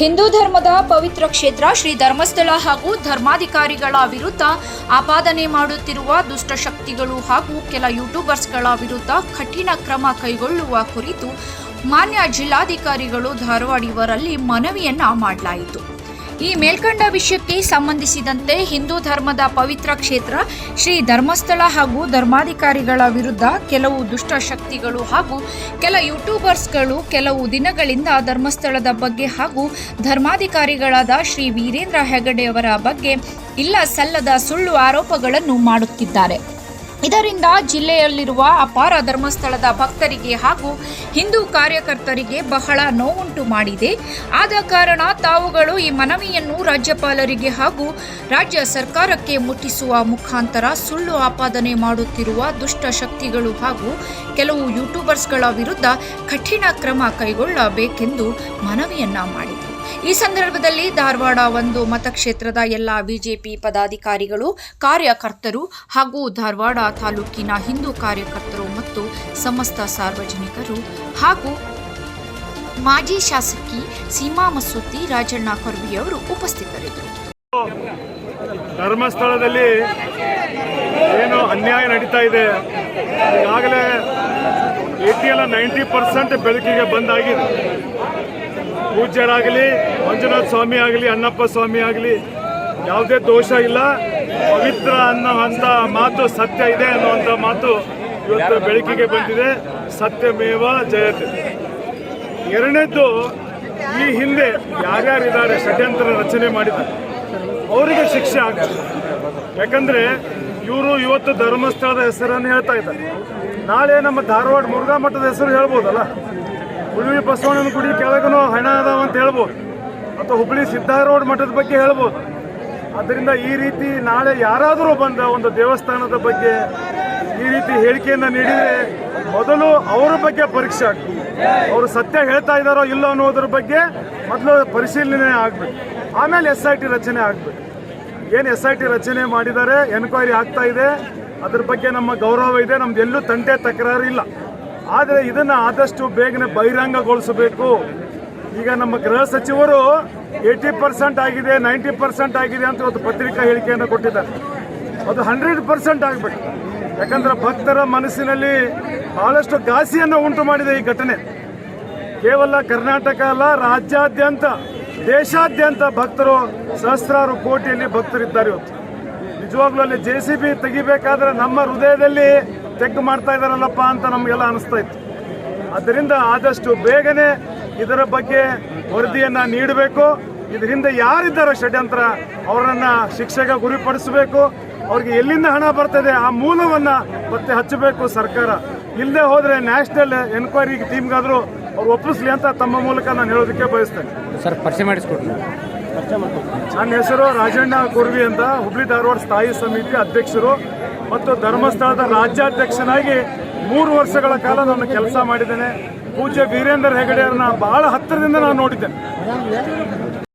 ಹಿಂದೂ ಧರ್ಮದ ಪವಿತ್ರ ಕ್ಷೇತ್ರ ಶ್ರೀ ಧರ್ಮಸ್ಥಳ ಹಾಗೂ ಧರ್ಮಾಧಿಕಾರಿಗಳ ವಿರುದ್ಧ ಆಪಾದನೆ ಮಾಡುತ್ತಿರುವ ದುಷ್ಟಶಕ್ತಿಗಳು ಹಾಗೂ ಕೆಲ ಯೂಟ್ಯೂಬರ್ಸ್ಗಳ ವಿರುದ್ಧ ಕಠಿಣ ಕ್ರಮ ಕೈಗೊಳ್ಳುವ ಕುರಿತು ಮಾನ್ಯ ಜಿಲ್ಲಾಧಿಕಾರಿಗಳು ಧಾರವಾಡ ಇವರಲ್ಲಿ ಮನವಿಯನ್ನ ಮಾಡಲಾಯಿತು. ಈ ಮೇಲ್ಕಂಡ ವಿಷಯಕ್ಕೆ ಸಂಬಂಧಿಸಿದಂತೆ ಹಿಂದೂ ಧರ್ಮದ ಪವಿತ್ರ ಕ್ಷೇತ್ರ, ಶ್ರೀ ಧರ್ಮಸ್ಥಳ ಹಾಗೂ ಧರ್ಮಾಧಿಕಾರಿಗಳ ವಿರುದ್ಧ ಕೆಲವು ದುಷ್ಟ ಶಕ್ತಿಗಳು ಹಾಗೂ ಕೆಲ ಯೂಟ್ಯೂಬರ್ಸ್ಗಳು ಕೆಲವು ದಿನಗಳಿಂದ ಧರ್ಮಸ್ಥಳದ ಬಗ್ಗೆ ಹಾಗೂ ಧರ್ಮಾಧಿಕಾರಿಗಳಾದ ಶ್ರೀ ವೀರೇಂದ್ರ ಹೆಗಡೆಯವರ ಬಗ್ಗೆ ಇಲ್ಲ ಸಲ್ಲದ ಸುಳ್ಳು ಆರೋಪಗಳನ್ನು ಮಾಡುತ್ತಿದ್ದಾರೆ. ಇದರಿಂದ ಜಿಲ್ಲೆಯಲ್ಲಿರುವ ಅಪಾರ ಧರ್ಮಸ್ಥಳದ ಭಕ್ತರಿಗೆ ಹಾಗೂ ಹಿಂದೂ ಕಾರ್ಯಕರ್ತರಿಗೆ ಬಹಳ ನೋವುಂಟು ಮಾಡಿದೆ. ಆದ ಕಾರಣ ತಾವುಗಳು ಈ ಮನವಿಯನ್ನು ರಾಜ್ಯಪಾಲರಿಗೆ ಹಾಗೂ ರಾಜ್ಯ ಸರ್ಕಾರಕ್ಕೆ ಮುಟ್ಟಿಸುವ ಮುಖಾಂತರ ಸುಳ್ಳು ಆಪಾದನೆ ಮಾಡುತ್ತಿರುವ ದುಷ್ಟ ಶಕ್ತಿಗಳು ಹಾಗೂ ಕೆಲವು ಯೂಟ್ಯೂಬರ್ಸ್ಗಳ ವಿರುದ್ಧ ಕಠಿಣ ಕ್ರಮ ಕೈಗೊಳ್ಳಬೇಕೆಂದು ಮನವಿಯನ್ನ ಮಾಡಿದರು ಈ ಸಂದರ್ಭದಲ್ಲಿ ಧಾರವಾಡ ಒಂದು ಮತಕ್ಷೇತ್ರದ ಎಲ್ಲ ಬಿಜೆಪಿ ಪದಾಧಿಕಾರಿಗಳು, ಕಾರ್ಯಕರ್ತರು ಹಾಗೂ ಧಾರವಾಡ ತಾಲೂಕಿನ ಹಿಂದೂ ಕಾರ್ಯಕರ್ತರು ಮತ್ತು ಸಮಸ್ತ ಸಾರ್ವಜನಿಕರು ಹಾಗೂ ಮಾಜಿ ಶಾಸಕಿ ಸೀಮಾ ಮಸೂತಿ, ರಾಜಣ್ಣ ಅವರು ಉಪಸ್ಥಿತರಿದ್ದರು. ಧರ್ಮಸ್ಥಳದಲ್ಲಿ ಏನು ಅನ್ಯಾಯ ನಡೀತಾ ಇದೆ. ಈಗಾಗಲೇ ಎಲ್ಲ ನೈಂಟಿ ಪರ್ಸೆಂಟ್ ಬೆಳಕಿಗೆ ಬಂದಾಗಿದೆ ಪೂಜ್ಯರಾಗಲಿ, ಮಂಜುನಾಥ ಸ್ವಾಮಿ ಆಗಲಿ, ಅಣ್ಣಪ್ಪ ಸ್ವಾಮಿ ಆಗಲಿ, ಯಾವುದೇ ದೋಷ ಇಲ್ಲ. ಪವಿತ್ರ ಅನ್ನೋ ಅಂತ ಮಾತು ಸತ್ಯ ಇದೆ ಅನ್ನುವಂಥ ಮಾತು ಇವತ್ತು ಬೆಳಕಿಗೆ ಬಂದಿದೆ. ಸತ್ಯಮೇವ ಜಯತೆ. ಎರಡನೇದ್ದು, ಈ ಹಿಂದೆ ಯಾರ್ಯಾರಿದ್ದಾರೆ, ಷಡ್ಯಂತ್ರ ರಚನೆ ಮಾಡಿದ್ದಾರೆ, ಅವರಿಗೆ ಶಿಕ್ಷೆ ಆಗ್ತದೆ ಯಾಕಂದ್ರೆ ಇವರು ಇವತ್ತು ಧರ್ಮಸ್ಥಳದ ಹೆಸರನ್ನು ಹೇಳ್ತಾ ಇದ್ದಾರೆ. ನಾಳೆ ನಮ್ಮ ಧಾರವಾಡ ಮುರುಘಾ ಮಠದ ಹೆಸರು ಹೇಳ್ಬೋದಲ್ಲ? ಹುಡುಗಿ ಬಸವಣ್ಣನ ಗುಡಿ ಕೆಳಗನು ಹಣ ಅದಾವ ಅಂತ ಹೇಳ್ಬೋದು. ಅಥವಾ ಹುಬ್ಬಳ್ಳಿ ಸಿದ್ಧಾರೂಢ ಮಠದ ಬಗ್ಗೆ ಹೇಳ್ಬೋದು. ಅದರಿಂದ ಈ ರೀತಿ ನಾಳೆ ಯಾರಾದರೂ ಬಂದ ಒಂದು ದೇವಸ್ಥಾನದ ಬಗ್ಗೆ ಈ ರೀತಿ ಹೇಳಿಕೆಯನ್ನು ನೀಡಿದರೆ ಮೊದಲು ಅವರ ಬಗ್ಗೆ ಪರೀಕ್ಷೆ ಆಗ್ತದೆ ಅವರು ಸತ್ಯ ಹೇಳ್ತಾ ಇದ್ದಾರೋ ಇಲ್ಲೋ ಅನ್ನೋದ್ರ ಬಗ್ಗೆ ಮೊದಲು ಪರಿಶೀಲನೆ ಆಗಬೇಕು. ಆಮೇಲೆ ಎಸ್ ಐ ಟಿ ರಚನೆ ಆಗಬೇಕು. ಏನು ಎಸ್ ಐ ಟಿ ರಚನೆ ಮಾಡಿದ್ದಾರೆ, ಎನ್ಕ್ವೈರಿ ಆಗ್ತಾ ಇದೆ. ಅದ್ರ ಬಗ್ಗೆ ನಮ್ಮ ಗೌರವ ಇದೆ, ನಮ್ದು ಎಲ್ಲೂ ತಂಟೆ ತಕರಾರು ಇಲ್ಲ. ಆದರೆ ಇದನ್ನು ಆದಷ್ಟು ಬೇಗನೆ ಬಹಿರಂಗಗೊಳಿಸಬೇಕು. ಈಗ ನಮ್ಮ ಗೃಹ ಸಚಿವರು ಏಯ್ಟಿ ಪರ್ಸೆಂಟ್ ಆಗಿದೆ ನೈಂಟಿ ಪರ್ಸೆಂಟ್ ಆಗಿದೆ ಅಂತ ಒಂದು ಪತ್ರಿಕಾ ಹೇಳಿಕೆಯನ್ನು ಕೊಟ್ಟಿದ್ದಾರೆ. ಅದು ಹಂಡ್ರೆಡ್ ಪರ್ಸೆಂಟ್ ಆಗಬೇಕು. ಯಾಕಂದ್ರೆ ಭಕ್ತರ ಮನಸ್ಸಿನಲ್ಲಿ ಬಹಳಷ್ಟು ಘಾಸಿಯನ್ನು ಉಂಟು ಮಾಡಿದೆ ಈ ಘಟನೆ. ಕೇವಲ ಕರ್ನಾಟಕ ಅಲ್ಲ, ರಾಜ್ಯಾದ್ಯಂತ, ದೇಶಾದ್ಯಂತ ಭಕ್ತರು, ಸಹಸ್ರಾರು ಕೋಟಿಯಲ್ಲಿ ಭಕ್ತರಿದ್ದಾರೆ ಇವತ್ತು. ನಿಜವಾಗ್ಲೂ ಅಲ್ಲಿ ಜೆ ಸಿ ಬಿ ತೆಗಿಬೇಕಾದ್ರೆ ನಮ್ಮ ಹೃದಯದಲ್ಲಿ ತೆಗ್ಗು ಮಾಡ್ತಾ ಇದಾರಲ್ಲಪ್ಪ ಅಂತ ನಮಗೆಲ್ಲ ಅನಿಸ್ತಾ ಇತ್ತು. ಅದರಿಂದ ಆದಷ್ಟು ಬೇಗನೆ ಇದರ ಬಗ್ಗೆ ವರದಿಯನ್ನು ನೀಡಬೇಕು. ಇದರಿಂದ ಯಾರಿದ್ದಾರೋ ಷಡ್ಯಂತ್ರ ಅವರನ್ನ ಶಿಕ್ಷೆಗೆ ಗುರಿಪಡಿಸಬೇಕು. ಅವ್ರಿಗೆ ಎಲ್ಲಿಂದ ಹಣ ಬರ್ತದೆ ಆ ಮೂಲವನ್ನ ಮತ್ತೆ ಹಚ್ಚಬೇಕು ಸರ್ಕಾರ. ಇಲ್ಲದೆ ಹೋದರೆ ನ್ಯಾಷನಲ್ ಎನ್ಕ್ವೈರಿ ಟೀಮ್ಗಾದ್ರೂ ಅವ್ರು ಒಪ್ಪಿಸ್ಲಿ ಅಂತ ತಮ್ಮ ಮೂಲಕ ನಾನು ಹೇಳೋದಕ್ಕೆ ಬಯಸ್ತೇನೆ. ಸರ್ ಪರಿಚಯ ಮಾಡಿಸ್ಕೊಡ್ತೀನಿ ನನ್ನ ಹೆಸರು ರಾಜಣ್ಣ ಕುರ್ವಿ ಅಂತ ಹುಬ್ಳಿ ಧಾರವಾಡ ಸ್ಥಾಯಿ ಸಮಿತಿ ಅಧ್ಯಕ್ಷರು. ಮತ್ತು ಧರ್ಮಸ್ಥಳದ ರಾಜ್ಯಾಧ್ಯಕ್ಷನಾಗಿ ಮೂರು ವರ್ಷಗಳ ಕಾಲ ನಾನು ಕೆಲಸ ಮಾಡಿದ್ದೇನೆ. ಪೂಜ್ಯ ವೀರೇಂದ್ರ ಹೆಗಡೆಯವ್ರನ್ನ ಬಹಳ ಹತ್ತಿರದಿಂದ ನಾನು ನೋಡಿದ್ದೇನೆ.